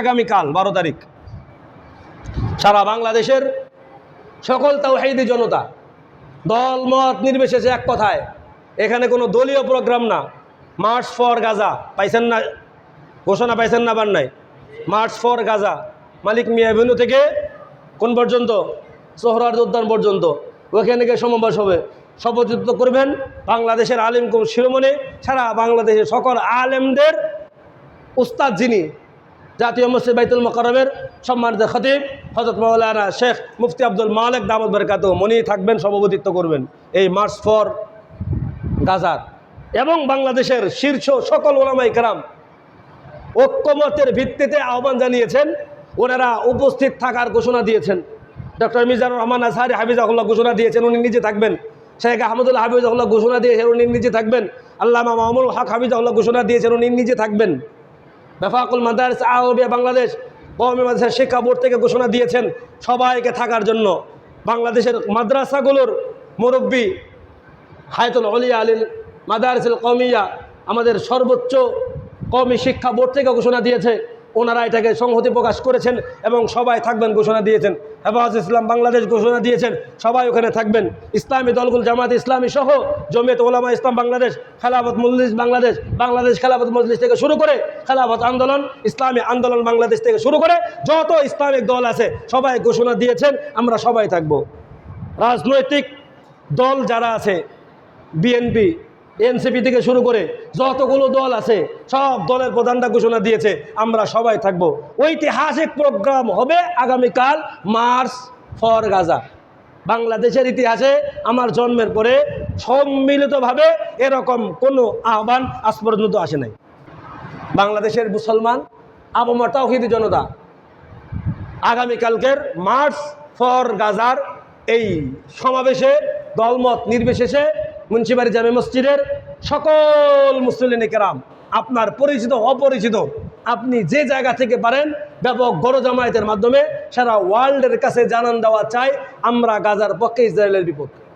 আগামীকাল বারো তারিখ। সারা বাংলাদেশের সকল তাওহাইদি জনতা, দল মত নির্বিশেষে এক কথায়, এখানে কোনো দলীয় প্রোগ্রাম না। মার্চ ফর গাজা পাইছেন না, ঘোষণা পাইছেন না বার নাই march for Gaza Malik Mia avenue থেকে কোন পর্যন্ত? সোহরার উদ্যান পর্যন্ত। ওখানে গিয়ে সমাবেশ হবে শপথযুক্ত করবেন বাংলাদেশের আলিম শিরোমণি। সারা বাংলাদেশের সকল আলেমদের উস্তাদ যিনি জাতীয় মসজিদ বাইতুল মকরমের সম্মানিত খতিব হজরত মৌলানা শেখ মুফতি আব্দুল মালিক দামদ বরকাত মনি থাকবেন, সভাপতিত্ব করবেন এই মার্চ ফর গাজার। এবং বাংলাদেশের শীর্ষ সকল ওলামাই কেরাম ঐক্যমতের ভিত্তিতে আহ্বান জানিয়েছেন, ওনারা উপস্থিত থাকার ঘোষণা দিয়েছেন। ডক্টর মিজানুর রহমান আজহারি হাফিজাহুল্লাহ ঘোষণা দিয়েছেন, উনি নিজে থাকবেন। শেখ আহমদুল্লাহ হাফিজাহুল্লাহ ঘোষণা দিয়েছেন, উনি নিজে থাকবেন। আল্লামা মাহমুল হক হাফিজাহুল্লাহ ঘোষণা দিয়েছেন, উনি নিজে থাকবেন। বেফাকুল মাদারিস আহবিয়া বাংলাদেশ কওমি মাদ্রাসা শিক্ষা বোর্ড থেকে ঘোষণা দিয়েছেন সবাইকে থাকার জন্য। বাংলাদেশের মাদ্রাসাগুলোর মুরব্বী হায়তুল অলিয়া আলীল মাদারিসুল কমিয়া আমাদের সর্বোচ্চ কমি শিক্ষা বোর্ড থেকে ঘোষণা দিয়েছে। ওনারা এটাকে সংহতি প্রকাশ করেছেন এবং সবাই থাকবেন ঘোষণা দিয়েছেন। হেফাজ ইসলাম বাংলাদেশ ঘোষণা দিয়েছেন, সবাই ওখানে থাকবেন। ইসলামী দলগুল জামাত ইসলামী সহ জমিয়ত ওলামা ইসলাম বাংলাদেশ, খেলাফত মজলিস বাংলাদেশ বাংলাদেশ খেলাফত মজলিস থেকে শুরু করে খেলাফত আন্দোলন, ইসলামী আন্দোলন বাংলাদেশ থেকে শুরু করে যত ইসলামিক দল আছে, সবাই ঘোষণা দিয়েছেন, আমরা সবাই থাকব। রাজনৈতিক দল যারা আছে, বিএনপি এনসিপি থেকে শুরু করে যতগুলো দল আছে, সব দলের প্রধানরা ঘোষণা দিয়েছে, আমরা সবাই থাকব। ঐতিহাসিক প্রোগ্রাম হবে আগামীকাল মার্চ ফর গাজা। বাংলাদেশের ইতিহাসে আমার জন্মের পরে সম্মিলিতভাবে এরকম কোনো আহ্বান আজ পর্যন্ত আসে নাই। বাংলাদেশের মুসলমান আবমা তাওহিদি জনতা, আগামীকালকের মার্চ ফর গাজার এই সমাবেশে, দলমত নির্বিশেষে মুন্সিবাড়ি জামে মসজিদের সকল মুসলিম কেরাম আপনার পরিচিত, অপরিচিত, আপনি যে জায়গা থেকে পারেন ব্যাপক গড় জামায়াতের মাধ্যমে সারা ওয়ার্ল্ডের কাছে জানান দেওয়া চাই, আমরা গাজার পক্ষে ইসরায়েলের বিপক্ষে।